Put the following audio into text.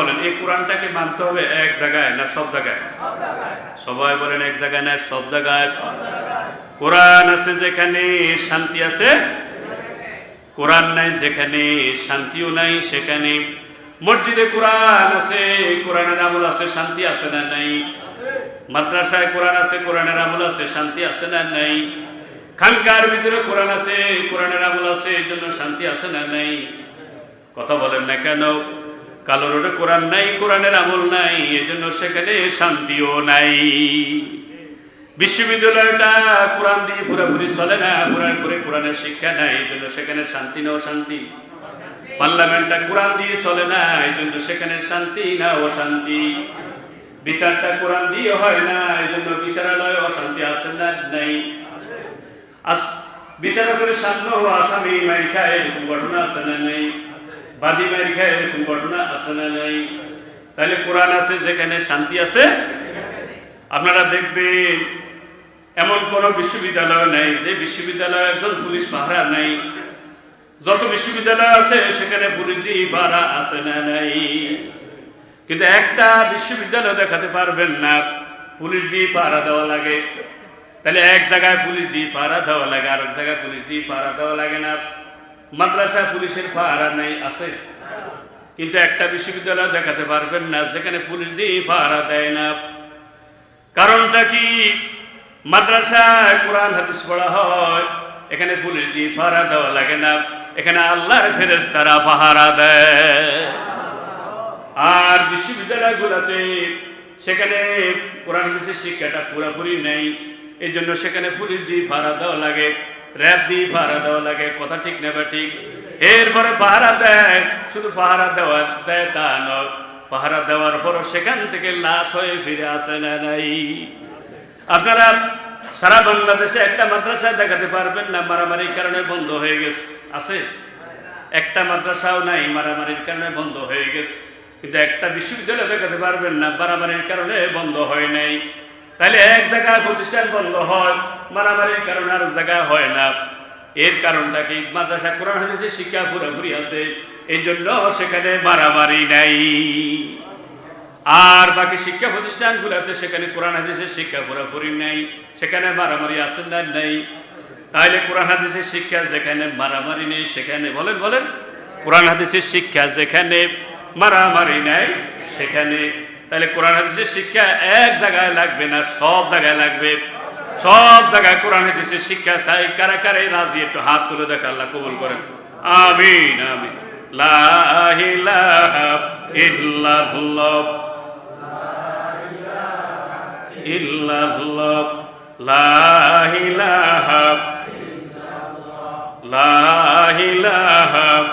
বলেন, এই কোরআনটাকে মানতে হবে এক জায়গায় না সব জায়গায়? সবাই বলেন এক জায়গায় না সব জায়গায়। কোরআন আছে যেখানে শান্তি আছে, কোরআন নাই যেখানে শান্তিও নাই সেখানে। মসজিদে কোরআন আছে, কোরআনের আমল আছে, শান্তি আছে না নাই? মাদ্রাসায় কোরআন আছে, কোরআনের আমল আছে, শান্তি আছে না নাই? খানকার ভিতরে কোরআন আছে, কোরআনের আমল আছে এই জন্য শান্তি আছে না নাই? কথা বলেন না কেন? কালো রোডে কোরআন নাই, কোরআনের আমল নাই, এজন্য সেখানে শান্তিও নাই। বিশ্ববিদ্যালয়টা কোরআন দিয়ে পুরোপুরি চলে না পুরোপুরি কোরআনের শিক্ষা নাই এই জন্য সেখানে শান্তি না অশান্তি পার্লামেন্টটা কোরআন দিয়ে চলে না এই জন্য সেখানে শান্তি না অশান্তি। বিচারটা কোরআন দিয়ে হয় না এই জন্য বিচারালয় অশান্তি আছে না, নাই। বিচারকের সামনে আসামি এরকম ঘটনা আছে না, নেই। বাদী মারি খায় এরকম ঘটনা আছে না নাই? তাহলে কোরআন আছে, যেখানে শান্তি আছে? আপনারা দেখবেন, এমন কোন বিশ্ববিদ্যালয় নেই যে বিশ্ববিদ্যালয়ে একজন পুলিশ ভাড়া নাই। যত বিশ্ববিদ্যালয় আছে, সেখানে পুলিশ দিয়ে ভাড়া আছে না নাই? কিন্তু একটা বিশ্ববিদ্যালয় দেখাতে পারবেন না, পুলিশ দিয়ে পাহারা দেওয়া লাগে। তাহলে এক জায়গায় পুলিশ দিয়ে পাহারা দেওয়া লাগে আর এক জায়গায় পুলিশ দিয়ে পাহারা দেওয়া লাগে না। মাদ্রাসা পুলিশের পাহারা নেই, আছে। কিন্তু একটা বিশ্ববিদ্যালয় দেখাতে পারবেন না, যেখানে পুলিশ দিয়ে পাহারা দেয় না। কারণটা কি? মাদ্রাসায় কোরআন, হাদিস পড়া হয়, এখানে পুলিশ দিয়ে পাহারা দেওয়া লাগে না। এখানে আল্লাহর ফেরেস তারা পাহারা দেয়। আর বিশ্ববিদ্যালয়গুলোতে সেখানে কোরআন, হাদিসের শিক্ষাটা পুরাপুরি নেই। এই জন্য সেখানে পুলিশ দিয়ে পাহারা দেওয়া লাগে। র্যাব দিয়ে পাহারা দেওয়া লাগে, কথা ঠিক নেবে ঠিক? এরপরে পাহারা দেয়, শুধু পাহারা দেওয়া দেয় তা নয় পাহারা দেওয়ার পরও সেখান থেকে লাশ হয়ে ফিরে আসে না নাই। আপনারা সারা বাংলাদেশে একটা মাদ্রাসায় দেখাতে পারবেন না, মারামারির কারণে বন্ধ হয়ে গেছে। আছে? একটা মাদ্রাসাও নাই, মারামারির কারণে বন্ধ হয়ে গেছে। কিন্তু একটা বিশ্ববিদ্যালয় দেখাতে পারবেন না, মারামারির কারণে বন্ধ হয় নাই। তাহলে এক জায়গায় প্রতিষ্ঠান বন্ধ হয়, মারামারির কারণে আর জায়গায় হয় না। এর কারণটা কি? মাদ্রাসা, কোরআন, হাদিসের শিক্ষা পুরোপুরি আছে এই জন্য সেখানে মারামারি নাই। আর বাকি শিক্ষা প্রতিষ্ঠান প্রতিষ্ঠানগুলোতে সেখানে কোরআন, হাদিসের শিক্ষা পুরোপুরি নাই, সেখানে মারামারি আছে না নাই? তাহলে কোরআন, হাদিসের শিক্ষা যেখানে মারামারি নেই, সেখানে বলেন বলেন, কোরআন, হাদিসের শিক্ষা যেখানে মারামারি নেই, সেখানে তাহলে কোরআন হাদিসের শিক্ষা এক জায়গায় লাগবে না, সব জায়গায় লাগবে। সব জায়গায় কোরআন হাদিসের শিক্ষা চাই। কারা কারা রাজি? একটু হাত তুলে দেখা আল্লাহ কবুল করেন। আমিন আমিন। লা ইলাহা